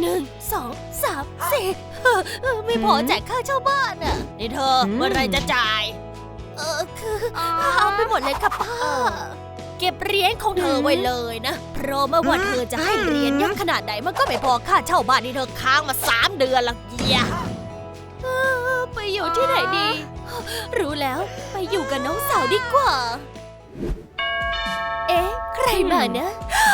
หนึ่งสองสามสี่เออเออไม่พอจ่ายค่าเช่าบ้านอะ นี่เธอ เมื่อไรจะจ่าย เออคือเอาไปหมดเลยค่ะป้า เก็บเหรียญของเธอไว้เลยนะ เพราะไม่ว่าเธอจะให้เหรียญเยอะขนาดไหนมันก็ไม่พอค่าเช่าบ้านที่เธอค้างมาสามเดือนละเยียเออไปอยู่ที่ไหนดี รู้แล้วไปอยู่กับน้องสาวดีกว่า เอ๊ะ ใครมานะอ๋อตายแล้ว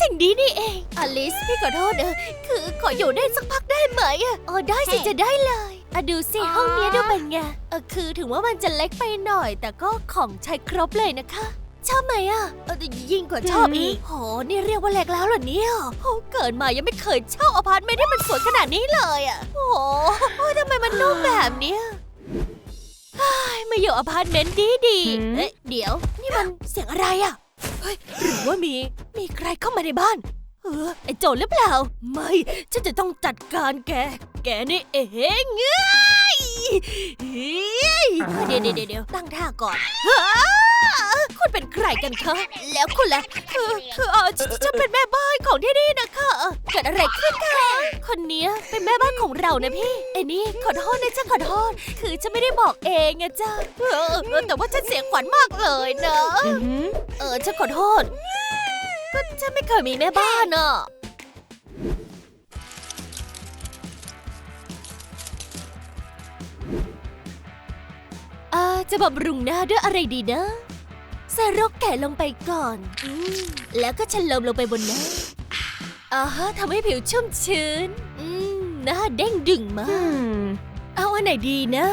สิ่งดีนี่เอง อลิสพี่ขอโทษนะคือขออยู่ได้สักพักได้ไหมอะอ๋อได้สิจะได้เลยอะดูสิห้องเนี้ยดูเป็นไงเออคือถึงว่ามันจะเล็กไปหน่อย แต่ก็ของใช้ครบเลยนะคะ ชอบไหมอะเออยิ่งกว่าชอบอีกโหนี่เรียกว่าเล็กแล้วเหรอเนี่ยโอ้เกิดมายังไม่เคยเช่าอพาร์ตเมนต์ที่มันสวยขนาดนี้เลยอะโอ้โหทำไมมันนุ่มแบบเนี้ยเฮ้ยมาอยู่อพาร์ตเมนต์ดีดีๆหืมเอ๊ะเดี๋ยว นี่มันเสียงอะไรอะ เฮ้ยหรือว่ามี มีใครเข้ามาในบ้าน เออ ไอโจรหรือเปล่า ไม่ ฉันจะต้องจัดการแก แกนี่เองเงยเฮ้ยเดี๋ยวเดี๋ยวเดี๋ยวตั้งท่าก่อนฮ่า คุณเป็นใครกันคะ แล้วคุณล่ะคือคือเออฉันฉันเป็นแม่บ้านของที่นี่นะคะ เกิดอะไรขึ้นคะ คนเนี้ยเป็นแม่บ้านของเรานะพี่ไอ้นี่ขอโทษนะฉันขอโทษ คือฉันไม่ได้บอกเองอะจ้าเออเออแต่ว่าฉันเสียขวัญมากเลยนะอือหือเออฉันขอโทษ ก็ฉันไม่เคยมีแม่บ้านอะอ่าจะบำรุงหน้าด้วยอะไรดีนะ ใส่รกแก่ลงไปก่อนอืมแล้วก็ฉลมลงไปบนหน้าอ่าฮะทำให้ผิวชุ่มชื้น อืมหน้าเด้งดึงมาอืกมเอาอันไหนดีนะ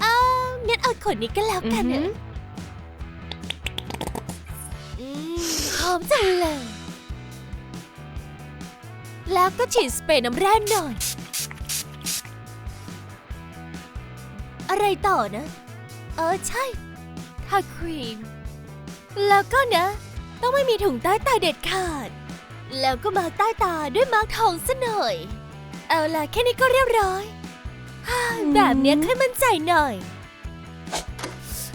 เอางั้นเอาขนนี้ก็แล้วอือกันหืนะออืมหอมจังเลย แล้วก็ฉีดสเปรย์น้ำแร่หน่อย อะไรต่อนะ เออใช่ ทาครีม แล้วก็นะ ต้องไม่มีถุงใต้ตาเด็ดขาด แล้วก็มาร์กใต้ตาด้วยมาร์กทองซะหน่อย เอาล่ะแค่นี้ก็เรียบร้อยฮ่าแบบเนี้ยค่อยมั่นใจหน่อย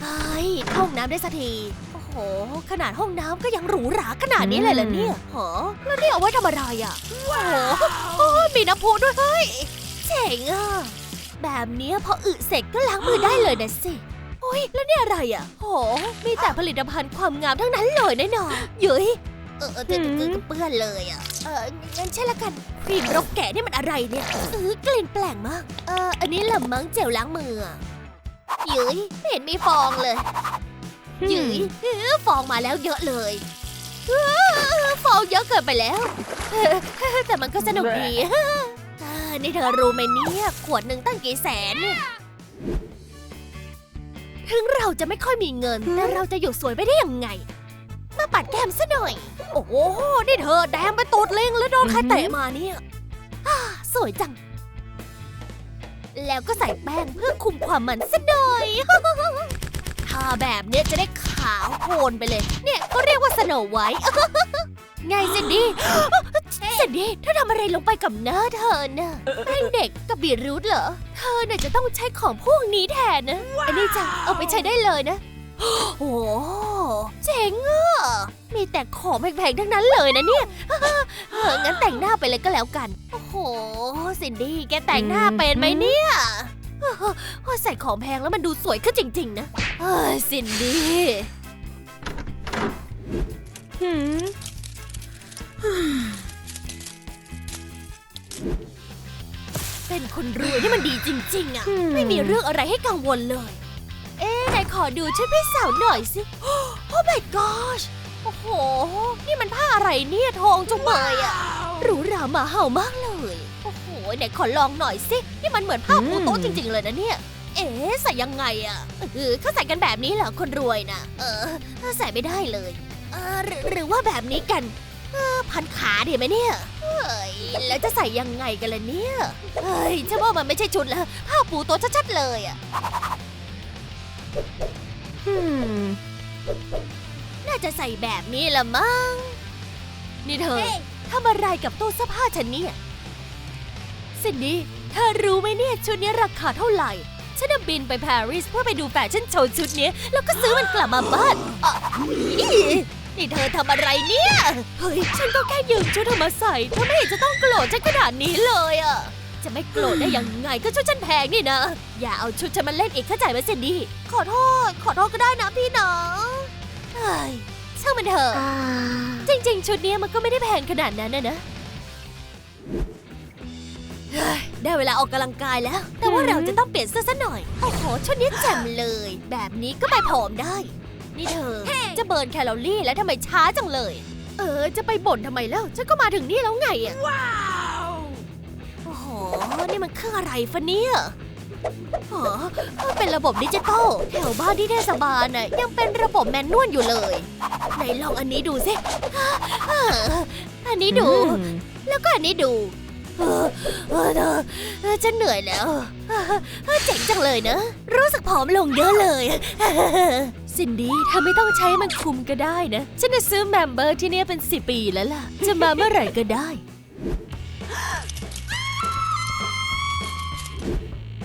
ไอ้ยเข้าห้องน้ำได้สักที โอ้โห ขนาดห้องน้ำก็ยังหรูหราขนาดนี้เลยเหรอเนี่ยหอแล้วนี่เอาไว้ทำอะไรอะว้าวโอ้ยมีน้ำพุด้วยเฮ้ยเจ๋งอะ แบบเนี้ยพออึเสร็จก็ล้างมือได้เลยนะสิโอ้ยแล้วนี่อะไรอะโห มีแต่ผลิตภัณฑ์ความงามทั้งนั้นเลยแน่นอนเย้ยเออเออเออเออเปื้อนเลยอะ เอองั้นใช่ละกันครีมรกแกะนี่มันอะไรเนี่ยเออกลิ่นแปลกมาก เอออันนี้ละมั้งเจลล้างมืออะเย้ยไม่เห็นมีฟองเลยเย้ยเออฟองมาแล้วเยอะเลยเออฟองเยอะเกินไปแล้วเออแต่มันก็สนุกดีเออนี่เธอรู้ไหมเนี่ยขวดหนึ่งตั้งกี่แสนเนี่ย ถึงเราจะไม่ค่อยมีเงิน แต่เราจะอยู่สวยไปได้ยังไง มาปัดแก้มซะหน่อย โอ้โห นี่เธอแดงไปตูดเล็งแล้วโดนใครเตะมาเนี่ยอ่าสวยจัง แล้วก็ใส่แป้งเพื่อคุมความมันซะหน่อย ทาแบบเนี้ยจะได้ขาวโพลนไปเลย เนี่ยก็เรียกว่าสโนไวท์ ไงเซนดี้ เซนดี้เธอทำอะไรลงไปกับหน้าเธอน่ะแป้งเด็กกับบีทรูทเหรอ เธอน่ะจะต้องใช้ของพวกนี้แทนนะ อันนี้จ้ะเอาไปใช้ได้เลยนะ โอ้โหเจ๋งอะ มีแต่ของแพงๆทั้งนั้นเลยนะเนี่ยเอองั้นแต่งหน้าไปเลยก็แล้วกัน โอ้โหซินดี้แกแต่งหน้าเป็นไหมเนี่ยเออใส่ของแพงแล้วมันดูสวยขึ้นจริง ๆ นะเอ้ยซินดี้ คนรวยนี่มันดีจริง ๆอะอืมไม่มีเรื่องอะไรให้กังวลเลย เอ๊ะไหนขอดูชุดพี่สาวหน่อยสิ โอ้ my gosh โอ้โห นี่มันผ้าอะไรเนี่ยทองจุงเบยอะหรูหรามาเห่ามากเลย โอ้โหไหนขอลองหน่อยสิ นี่มันเหมือนผ้าปูโต๊ะจริง ๆ เลยนะเนี่ย เอ๊ะใส่ยังไงอะเออเขาใส่กันแบบนี้เหรอคนรวยนะเออใส่ไม่ได้เลยเออหรือหรือว่าแบบนี้กัน เออพันขาดีไหมเนี่ยเฮ้ยแล้วจะใส่ยังไงกันล่ะเนี่ย เฮ้ยฉันว่ามันไม่ใช่ชุดแล้ว ผ้าปูโต๊ะชัดๆเลยอะหืม น่าจะใส่แบบนี้ละมั้ง นี่เธอทำอะไรกับตู้เสื้อผ้าฉันเนี่ยสินดี้เธอรู้ไหมเนี่ยชุดนี้ราคาเท่าไหร่ ฉันน่ะบินไปปารีสเพื่อไปดูแฟชั่นโชว์ชุดนี้ แล้วก็ซื้อมันกลับมาบ้านอะอี นี่เธอทำอะไรเนี่ย เฮ้ย ฉันก็แค่ยืมชุดเธอมาใส่เธอไม่เห็นจะต้องโกรธฉันขนาดนี้เลยอะจะไม่โกรธได้ยังไงก็ชุดฉันแพงนี่นะ อย่าเอาชุดฉันมาเล่นอีกเข้าใจไหมเซนดี้ขอโทษ ขอโทษก็ได้นะพี่น้องเฮ้ยช่างมันเถอะจริง ๆ ชุดเนี้ยมันก็ไม่ได้แพงขนาดนั้นนะนะเฮ้ยได้เวลาออกกำลังกายแล้ว แต่ว่าเราจะต้องเปลี่ยนเสื้อซะหน่อย โอ้โหชุดนี้แจ่มเลย แบบนี้ก็ไปผอมได้ นี่เธอ จะเบิร์นแคลอรี่แล้วทำไมช้าจังเลย เออ จะไปบ่นทำไมแล้ว ฉันก็มาถึงนี่แล้วไงอะว้าว โอ้โห นี่มันเครื่องอะไรฟะเนี่ยอ๋อมันเป็นระบบดิจิตอลแถวบ้านที่เทศบาลน่ะยังเป็นระบบแมนนวลอยู่เลย ไหนลองอันนี้ดูสิอ่าอันนี้ดู แล้วก็อันนี้ดูเออเออเธอเออฉันเหนื่อยแล้วเออเออเจ๋งจังเลยนะ รู้สึกผอมลงเยอะเลย ซินดี้เธอไม่ต้องใช้มันคุมก็ได้นะ ฉันจะซื้อแมมเบอร์ที่นี่เป็นสิปีแล้วล่ะ จะมาเมื่อไหร่ก็ได้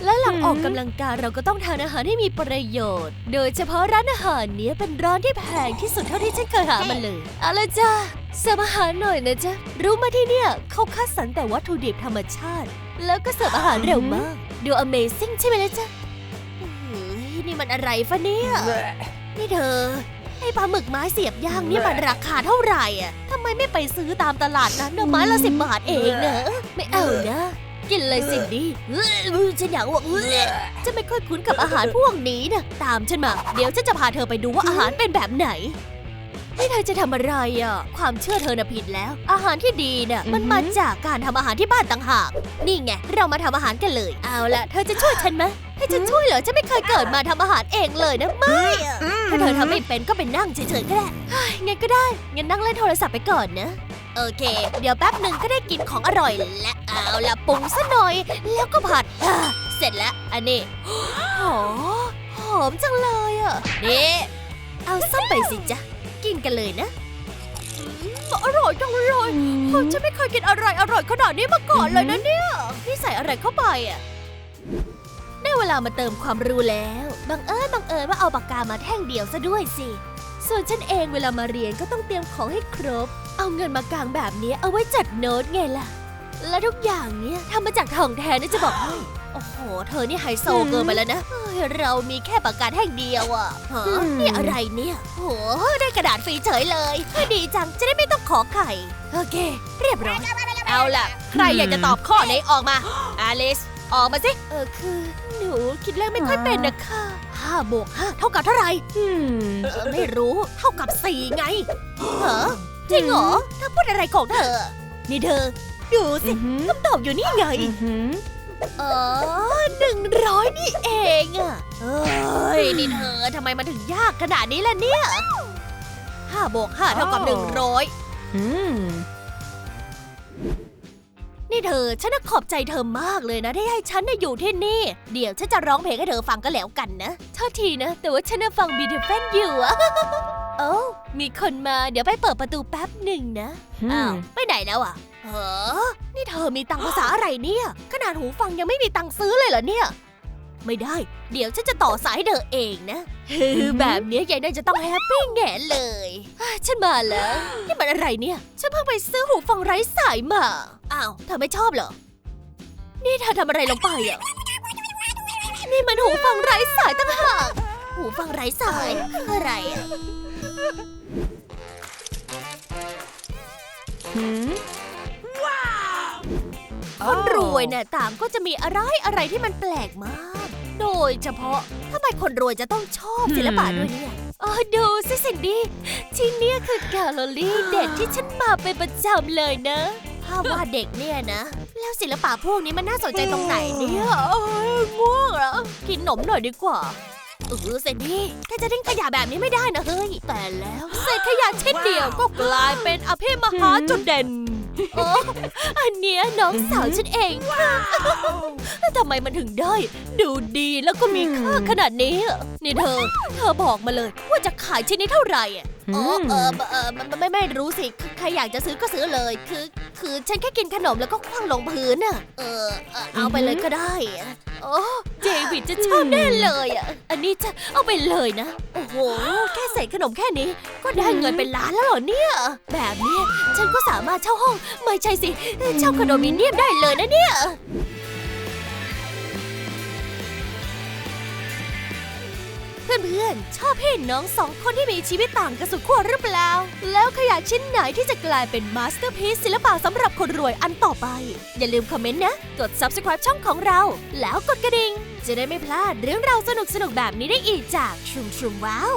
และหลังออกกำลังกายเราก็ต้องทานอาหารที่มีประโยชน์ โดยเฉพาะร้านอาหารเนี้ยเป็นร้านที่แพงที่สุดเท่าที่ฉันเคยหามาเลย เอาละจ้าเสิร์ฟอาหารหน่อยนะจ๊ะ รู้มาที่เนี่ยเขาคัดสรรแต่วัตถุดิบธรรมชาติ แล้วก็เสิร์ฟอาหารเร็วมาก ดู Amazing ใช่ไหมล่ะจ๊ะเฮ้ยนี่มันอะไรฟะเนี่ย นี่เธอไอ้ปลาหมึกไม้เสียบย่างนี่มันราคาเท่าไหร่อะทำไมไม่ไปซื้อตามตลาดนั้นเนอะไม้ละสิบบาทเองเนอะไม่เอานะ กินเลยสินดี้เอ้ยฉันอยากว่าเอ้ยฉันไม่ค่อยคุ้นกับอาหารพวกนี้นะตามฉันมา เดี๋ยวฉันจะพาเธอไปดูว่าอาหารเป็นแบบไหน นี่เธอจะทำอะไรอะ ความเชื่อเธอน่ะผิดแล้ว อาหารที่ดีน่ะมันมาจากการทำอาหารที่บ้านต่างหาก นี่ไง เรามาทำอาหารกันเลย เอาละเธอจะช่วยฉันไหมให้ฉันช่วยเหรอฉันไม่เคยเกิดมาทำอาหารเองเลยนะไม่อะถ้าเธอทำไม่เป็นก็ไปนั่งเฉยๆก็ได้เฮ้ยงั้นก็ได้ งั้นนั่งเล่นโทรศัพท์ไปก่อนนะ โอเค เดี๋ยวแป๊บหนึ่งก็ได้กินของอร่อยและเอาละปรุงซะหน่อย แล้วก็ผัดอ่าเสร็จแล้ว อันนี้หอหอมจังเลยอะนี่เอาส้มไปสิจ๊ะ กินกันเลยนะอืมอร่อยจังเลยฉันไม่เคยกินอะไรอร่อยขนาดนี้มาก่อนเลยนะเนี่ยนี่ใส่อะไรเข้าไปอะ ได้เวลามาเติมความรู้แล้ว บังเอิญบังเอิญว่าเอาปากกามาแท่งเดียวซะด้วยสิ ส่วนฉันเองเวลามาเรียนก็ต้องเตรียมของให้ครบ เอาเงินมากางแบบนี้เอาไว้จัดโน้ตไงล่ะ และทุกอย่างเนี้ยทำมาจากทองแท้นะจะบอกให้ โอ้โห เธอนี่ไฮโซเกินไปแล้วนะเฮ้ยเรามีแค่ปากกาแท่งเดียวอะฮะอืมนี่อะไรเนี่ยโหได้กระดาษฟรีเฉยเลยเฮ้ยดีจังจะได้ไม่ต้องขอไข่ โอเค เรียบร้อย เอาล่ะ ใครอยากจะตอบข้อไหนออกมา อลิส ออกมาสิ เออคือ หนูคิดเลขไม่ค่อยเป็นนะคะห้าบวกห้าเท่ากับเท่าไหร่ Hmm. เออไม่รู้เท่ากับสี่ไงเหรอจริงเหรอเธอพูดอะไรของเธอนี่เธอ ดูสิ Mhm. คำตอบอยู่นี่ไง Mhm. เออหนึ่งร้อยนี่เองอะเอ้ยนี่เธอทำไมมันถึงยากขนาดนี้ล่ะเนี่ยห้าบวกห้าเท่ากับอ๋อหนึ่งร้อย Hmm. นี่เธอ ฉันน่ะขอบใจเธอมากเลยนะที่ให้ฉันน่ะอยู่ที่นี่ เดี๋ยวฉันจะร้องเพลงให้เธอฟังก็แล้วกันนะโทษทีนะ แต่ว่าฉันน่ะฟังบีทเฟนอยู่อะโอ้ามีคนมาเดี๋ยวไปเปิดประตูแป๊บหนึ่งนะ อ้าว Hmm. ไปไหนแล้วอะ เฮ้อนี่เธอมีตังค์ภาษาอะไรเนี่ย ขนาดหูฟังยังไม่มีตังค์ซื้อเลยเหรอเนี่ย ไม่ได้ เดี๋ยวฉันจะต่อสายให้เธอเองนะฮือแบบเนี้ยยายน่าจะต้องแฮปปี้แง่เลยอะฉันมาแล้วนี่มันอะไรเนี่ย ฉันเพิ่งไปซื้อหูฟังไร้สายมา อ้าวเธอไม่ชอบเหรอ นี่เธอทำอะไรลงไปอะ นี่มันหูฟังไร้สายตั้งหากหูฟังไร้สายคืออะไรอะ Hmm. คนรวยเนี่ยต่างก็จะมีอะไรอะไรที่มันแปลกมาก โดยเฉพาะทำไมคนรวยจะต้องชอบศิลปะด้วยเนี่ยเออดูสิสินดี้ที่เนี่ยคือแกลเลอรี่เด็กที่ฉันมาเป็นประจำเลยนะภาพวาดเด็กเนี่ยนะ แล้วศิลปะพวกนี้มันน่าสนใจตรงไหนเนี่ยเอ้ยง่วงแล้วกินหนมหน่อยดีกว่าเออเซนดี้แกจะทิ้งขยะแบบนี้ไม่ได้นะเฮ้ย แต่แล้วเศษขยะชิ้นเดียวก็กลายเป็นอภิมหาจุดเด่น โอ้อันเนี้ยน้องสาวฉันเองค่ะทำไมมันถึงได้ ดูดีแล้วก็มีค่าขนาดนี้อะนี่เธอ เธอบอกมาเลยว่าจะขายชิ้นนี้เท่าไหร่อะอ๋อเออเออไม่ไม่ไม่รู้สิคือใครอยากจะซื้อก็ซื้อเลย คือ คือฉันแค่กินขนมแล้วก็คว้างลงพื้นอะเออเออเอาไปเลยก็ได้อะ โอ้เดวิดจะชอบแน่เลยอะ อันนี้จะเอาไปเลยนะ โอ้โห แค่ใส่ขนมแค่นี้ ก็ได้เงินเป็นล้านแล้วเหรอเนี่ย แบบนี้ฉันก็สามารถเช่าห้อง ไม่ใช่สิ เช่าคอนโดมิเนียมได้เลยนะเนี่ย เพื่อนๆ ชอบเห็นน้องสองคนที่มีชีวิตต่างกันสุดขั้วหรือเปล่า แล้วขยะชิ้นไหนที่จะกลายเป็นมาสเตอร์พีซศิลปะสำหรับคนรวยอันต่อไป อย่าลืมคอมเมนต์นะ กด subscribe ช่องของเรา แล้วกดกระดิ่ง จะได้ไม่พลาดเรื่องราวสนุกๆ แบบนี้ได้อีกจากชุมชุมว้าว